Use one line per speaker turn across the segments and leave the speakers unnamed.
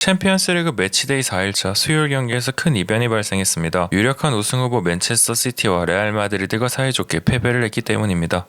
챔피언스리그 매치데이 4일차 수요일 경기에서 큰 이변이 발생했습니다. 유력한 우승 후보 맨체스터 시티와 레알 마드리드가 사이좋게 패배를 했기 때문입니다.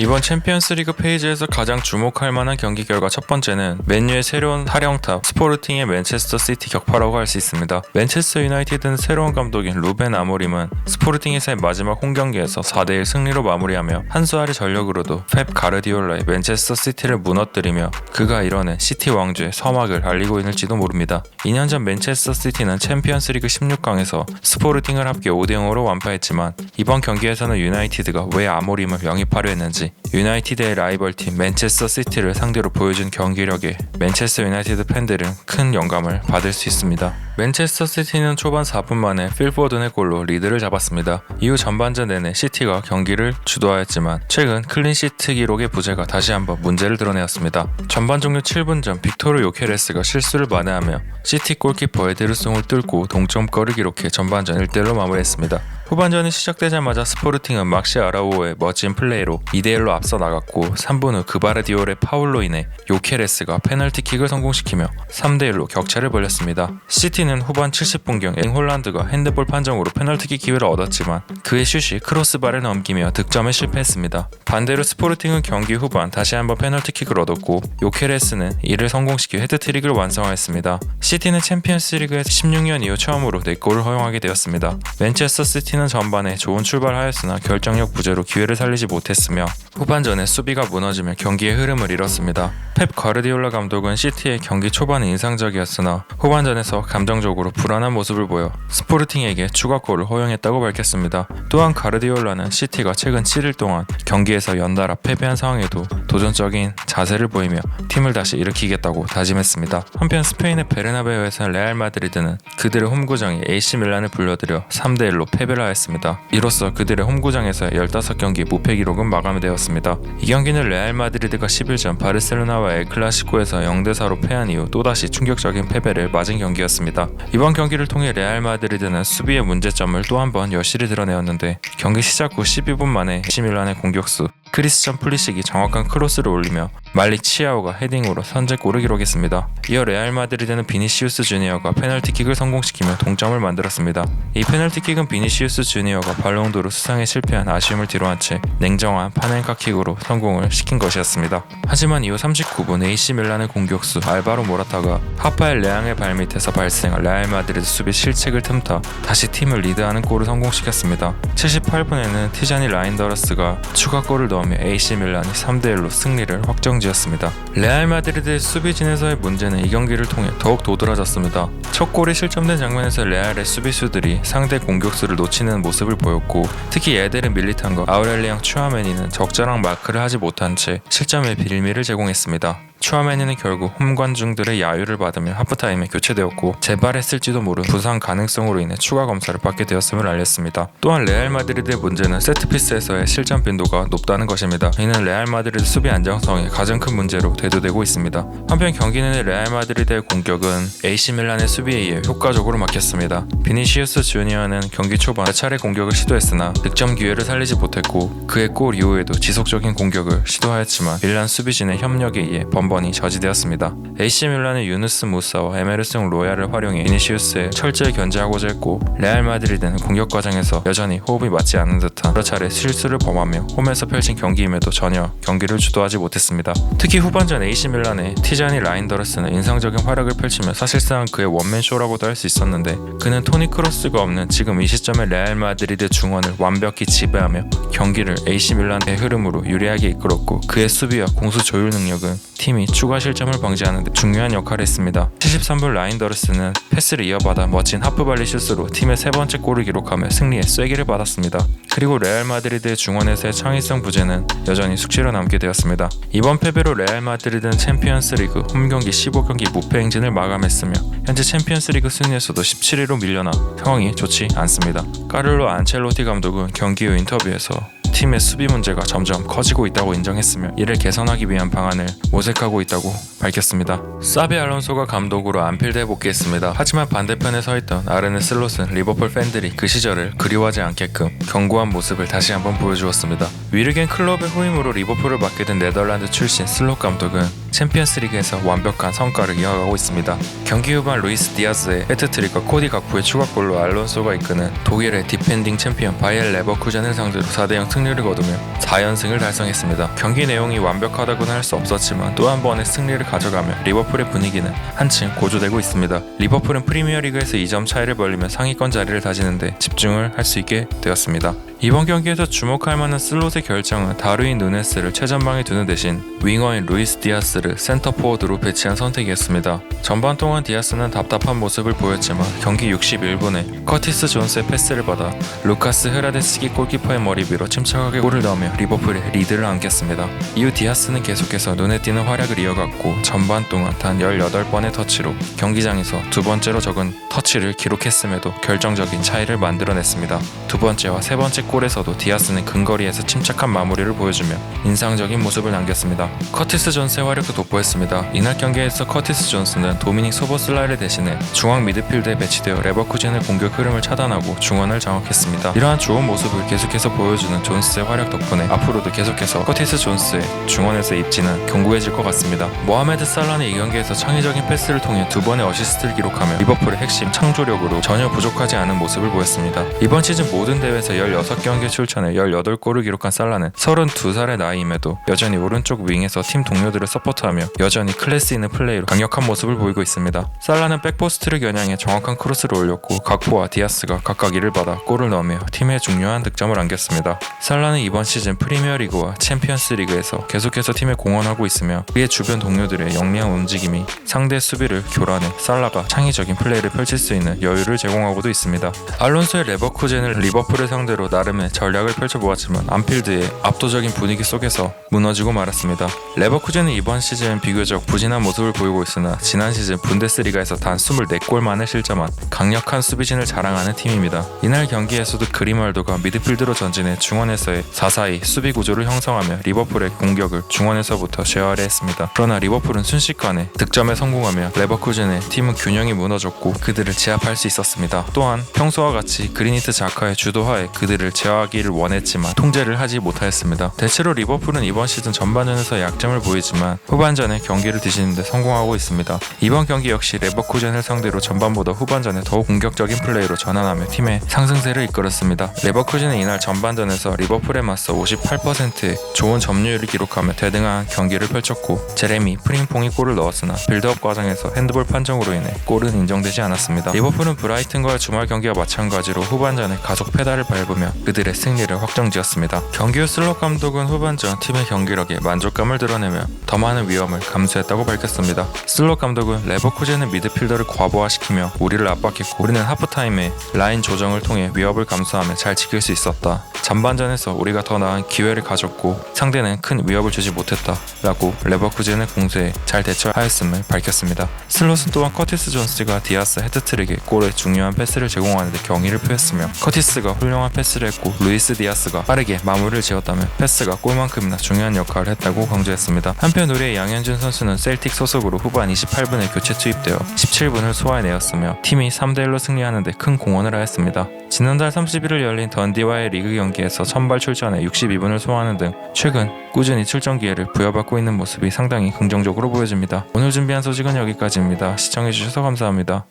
이번 챔피언스리그 페이지에서 가장 주목할 만한 경기 결과 첫 번째는 맨유의 새로운 타령탑 스포르팅의 맨체스터 시티 격파라고 할 수 있습니다. 맨체스터 유나이티드는 새로운 감독인 루벤 아모림은 스포르팅에서의 마지막 홈 경기에서 4대1 승리로 마무리하며 한수 아래 전력으로도 펩 가르디올라의 맨체스터 시티를 무너뜨리며 그가 이뤄낸 시티 왕조의 서막을 알리고 있을지도 모릅니다. 2년 전 맨체스터 시티는 챔피언스리그 16강에서 스포르팅을 합계 5대 0으로 완파했지만 이번 경기에서는 유나이티드가 왜 아모림을 영입하려 했는지 유나이티드의 라이벌 팀 맨체스터 시티를 상대로 보여준 경기력에 맨체스터 유나이티드 팬들은 큰 영감을 받을 수 있습니다. 맨체스터 시티는 초반 4분 만에 필 포든의 골로 리드를 잡았습니다. 이후 전반전 내내 시티가 경기를 주도하였지만 최근 클린시트 기록의 부재가 다시 한번 문제를 드러내었습니다. 전반 종료 7분 전 빅토르 요케레스가 실수를 만회하며 시티 골키퍼 에데르송을 뚫고 동점골을 기록해 전반전 1대1로 마무리했습니다. 후반전이 시작되자마자 스포르팅은 막시 아라오의 멋진 플레이로 2대1로 앞서 나갔고 3분 후 그바르디올의 파울로 인해 요케레스가 페널티킥을 성공시키며 3대1로 격차를 벌렸습니다. 시티는 후반 70분경 앵홀란드가 핸드볼 판정으로 페널티킥 기회를 얻었지만 그의 슛이 크로스바를 넘기며 득점에 실패했습니다. 반대로 스포르팅은 경기 후반 다시 한번 페널티킥을 얻었고 요케레스는 이를 성공시켜 헤드트릭을 완성하였습니다. 시티는 챔피언스리그에서 16년 이후 처음으로 4골을 허용하게 되었습니다. 맨체스터 시티는 전반에 좋은 출발하였으나 결정력 부재로 기회를 살리지 못했으며 후반전에 수비가 무너지며 경기의 흐름을 잃었습니다. 펩 가르디올라 감독은 시티의 경기 초반은 인상적이었으나 후반전에서 감정적으로 불안한 모습을 보여 스포르팅에게 추가골을 허용했다고 밝혔습니다. 또한 가르디올라는 시티가 최근 7일 동안 경기에서 연달아 패배한 상황에도 도전적인 자세를 보이며 팀을 다시 일으키겠다고 다짐했습니다. 한편 스페인의 베르나베우에서 레알 마드리드는 그들의 홈구장에 AC 밀란을 불러들여 3대 1로 패배를 하였습니다. 이로써 그들의 홈구장에서의 15경기 무패 기록은 마감되었습니다. 이 경기는 레알 마드리드가 10일 전 바르셀로나와 의 클라시코에서 0대4로 패한 이후 또다시 충격적인 패배를 맞은 경기였습니다. 이번 경기를 통해 레알 마드리드는 수비의 문제점을 또 한 번 여실히 드러내었는데 경기 시작 후 12분 만에 AC 밀란의 공격수 크리스천 플리식이 정확한 크로스를 올리며 말리 치아오가 헤딩으로 선제골을 기록했습니다. 이어 레알 마드리드는 비니시우스 주니어가 페널티킥을 성공시키며 동점을 만들었습니다. 이 페널티킥은 비니시우스 주니어가 발롱도르 수상에 실패한 아쉬움을 뒤로한 채 냉정한 파넨카킥으로 성공을 시킨 것이었습니다. 하지만 이후 39분 AC 밀란의 공격수 알바로 모라타가 하파엘 레앙의 발밑에서 발생한 레알 마드리드 수비 실책을 틈타 다시 팀을 리드하는 골을 성공시켰습니다. 78분에는 티자니 라인더러스가 추가골을 넣 으며 AC 밀란이 3대 1로 승리를 확정지었습니다. 레알 마드리드의 수비진에서의 문제는 이 경기를 통해 더욱 도드라졌습니다. 첫 골이 실점된 장면에서 레알의 수비수들이 상대 공격수를 놓치는 모습을 보였고 특히 에데르 밀리탄과 아우렐리앙 추아메니는 적절한 마크를 하지 못한 채 실점의 빌미를 제공했습니다. 추아메니는 결국 홈 관중들의 야유를 받으며 하프타임에 교체되었고 재발했을지도 모르는 부상 가능성으로 인해 추가 검사를 받게 되었음을 알렸습니다. 또한 레알 마드리드의 문제는 세트피스에서의 실점 빈도가 높다는 것입니다. 이는 레알 마드리드 수비 안정성이 가장 큰 문제로 대두되고 있습니다. 한편 경기 내내 레알 마드리드의 공격은 AC 밀란의 수비에 의해 효과적으로 막혔습니다. 비니시우스 주니어는 경기 초반 몇 차례 공격을 시도했으나 득점 기회를 살리지 못했고 그의 골 이후에도 지속적인 공격을 시도하였지만 밀란 수비진의 협력에 의해 번번이 저지되었습니다. AC 밀란의 유누스 무사와 에메르송 로얄을 활용해 비니시우스의 철저히 견제하고자 했고 레알 마드리드는 공격 과정에서 여전히 호흡이 맞지 않는 듯한 여러 차례 실수를 범하며 홈에서 펼친 경기임에도 전혀 경기를 주도하지 못했습니다. 특히 후반전 AC 밀란의 티자니 라인더러스는 인상적인 활약을 펼치며 사실상 그의 원맨 쇼라고도 할 수 있었는데 그는 토니 크로스가 없는 지금 이 시점에 레알 마드리드 중원을 완벽히 지배하며 경기를 AC 밀란의 흐름으로 유리하게 이끌었고 그의 수비와 공수 조율 능력은 팀이 추가 실점을 방지하는 데 중요한 역할을 했습니다. 73분 라인더르스는 패스를 이어받아 멋진 하프발리 슛으로 팀의 세 번째 골을 기록하며 승리의 쐐기를 받았습니다. 그리고 레알 마드리드의 중원에서의 창의성 부재는 여전히 숙제로 남게 되었습니다. 이번 패배로 레알 마드리드는 챔피언스리그 홈경기 15경기 무패 행진을 마감했으며 현재 챔피언스리그 순위에서도 17위로 밀려나 상황이 좋지 않습니다. 까를로 안첼로티 감독은 경기 후 인터뷰에서 팀의 수비 문제가 점점 커지고 있다고 인정했으며 이를 개선하기 위한 방안을 모색하고 있다고 밝혔습니다. 사비 알론소가 감독으로 안필드에 복귀했습니다. 하지만 반대편에 서 있던 아르네 슬롯은 리버풀 팬들이 그 시절을 그리워하지 않게끔 견고한 모습을 다시 한번 보여주었습니다. 위르겐 클럽의 후임으로 리버풀을 맡게 된 네덜란드 출신 슬롯 감독은 챔피언스리그에서 완벽한 성과를 이어가고 있습니다. 경기 후반 루이스 디아스의 헤트트릭과 코디 각푸의 추가골로 알론소가 이끄는 독일의 디펜딩 챔피언 바이엘 레버쿠젠을 상대로 4대0 승 리를 거두며 4연승을 달성했습니다. 경기 내용이 완벽하다고는 할 수 없었지만 또 한 번의 승리를 가져가며 리버풀의 분위기는 한층 고조되고 있습니다. 리버풀은 프리미어리그에서 2점 차이를 벌리며 상위권 자리를 다지는데 집중을 할 수 있게 되었습니다. 이번 경기에서 주목할 만한 슬롯의 결정은 다르인 누네스를 최전방에 두는 대신 윙어인 루이스 디아스를 센터 포워드로 배치한 선택이었습니다. 전반 동안 디아스는 답답한 모습을 보였지만 경기 61분에 커티스 존스의 패스를 받아 루카스 헤라데스기 골키퍼의 머리 위로 침 착하게 골을 넣으며 리버풀의 리드를 안겼습니다. 이후 디아스는 계속해서 눈에 띄는 활약을 이어갔고 전반 동안 단 18번의 터치로 경기장에서 두 번째로 적은 터치를 기록했음에도 결정적인 차이를 만들어냈습니다. 두 번째와 세 번째 골에서도 디아스는 근거리에서 침착한 마무리를 보여주며 인상적인 모습을 남겼습니다. 커티스 존스의 활약도 돋보였습니다. 이날 경기에서 커티스 존스는 도미닉 소보슬라를 대신해 중앙 미드필드에 배치되어 레버쿠젠의 공격 흐름을 차단하고 중원을 장악했습니다. 이러한 좋은 모습을 계속해서 보여주는 존 스의 활약 덕분에 앞으로도 계속해서 커티스 존스의 중원에서 입지는 견고해질 것 같습니다. 모하메드 살라는 이 경기에서 창의적인 패스를 통해 두 번의 어시스트를 기록하며 리버풀의 핵심 창조력으로 전혀 부족하지 않은 모습을 보였습니다. 이번 시즌 모든 대회에서 16경기 출전해 18골을 기록한 살라는 32살의 나이임에도 여전히 오른쪽 윙에서 팀 동료들을 서포트하며 여전히 클래스 있는 플레이로 강력한 모습을 보이고 있습니다. 살라는 백포스트를 겨냥해 정확한 크로스를 올렸고 각포와 디아스가 각각 이를 받아 골을 넣으며 팀의 중요한 득점을 안겼습니다. 살라는 이번 시즌 프리미어리그와 챔피언스리그에서 계속해서 팀에 공헌하고 있으며 그의 주변 동료들의 영리한 움직임이 상대 수비를 교란해 살라가 창의적인 플레이를 펼칠 수 있는 여유를 제공하고도 있습니다. 알론소의 레버쿠젠을 리버풀을 상대로 나름의 전략을 펼쳐보았지만 안필드의 압도적인 분위기 속에서 무너지고 말았습니다. 레버쿠젠은 이번 시즌 비교적 부진한 모습을 보이고 있으나 지난 시즌 분데스리가에서 단 24골만을 실점한 강력한 수비진을 자랑하는 팀입니다. 이날 경기에서도 그리말도가 미드필드로 전진해 중원에 서의 4-4-2 수비 구조를 형성하며 리버풀의 공격을 중원에서부터 쇠화했습니다. 그러나 리버풀은 순식간에 득점에 성공하며 레버쿠젠의 팀은 균형이 무너졌고 그들을 제압할 수 있었습니다. 또한 평소와 같이 그리니트 자카의 주도하에 그들을 제어하기를 원했지만 통제를 하지 못하였습니다. 대체로 리버풀은 이번 시즌 전반전에서 약점을 보이지만 후반전에 경기를 뒤지는데 성공하고 있습니다. 이번 경기 역시 레버쿠젠을 상대로 전반보다 후반전에 더욱 공격적인 플레이로 전환하며 팀의 상승세를 이끌었습니다. 레버쿠젠은 이날 전반전에서 리 버풀에 맞서 58%의 좋은 점유율을 기록하며 대등한 경기를 펼쳤고 제레미 프링퐁이 골을 넣었으나 빌드업 과정에서 핸드볼 판정으로 인해 골은 인정되지 않았습니다. 리버풀은 브라이튼과의 주말 경기와 마찬가지로 후반전에 가속 페달을 밟으며 그들의 승리를 확정지었습니다. 경기 후 슬롯 감독은 후반전 팀의 경기력에 만족감을 드러내며 더 많은 위험을 감수했다고 밝혔습니다. 슬롯 감독은 레버쿠젠의 미드필더를 과부하시키며 우리를 압박했고 우리는 하프타임에 라인 조정을 통해 위협을 감수하며 잘 지킬 수 있었다. 전반전에 서 우리가 더 나은 기회를 가졌고 상대는 큰 위협을 주지 못했다. 라고 레버쿠젠의 공세에 잘 대처하였음을 밝혔습니다. 슬롯은 또한 커티스 존스가 디아스 헤드트릭에 골에 중요한 패스를 제공하는 데 경의를 표했으며 커티스가 훌륭한 패스를 했고 루이스 디아스가 빠르게 마무리를 지었다며 패스가 골만큼이나 중요한 역할을 했다고 강조했습니다. 한편 우리의 양현준 선수는 셀틱 소속으로 후반 28분에 교체 투입되어 17분을 소화해내었으며 팀이 3대1로 승리하는 데 큰 공헌을 하였습니다. 지난달 31일 열린 던디와의 리그 경기에서 선발 출전해 62분을 소화하는 등 최근 꾸준히 출전 기회를 부여받고 있는 모습이 상당히 긍정적으로 보여집니다. 오늘 준비한 소식은 여기까지입니다. 시청해주셔서 감사합니다.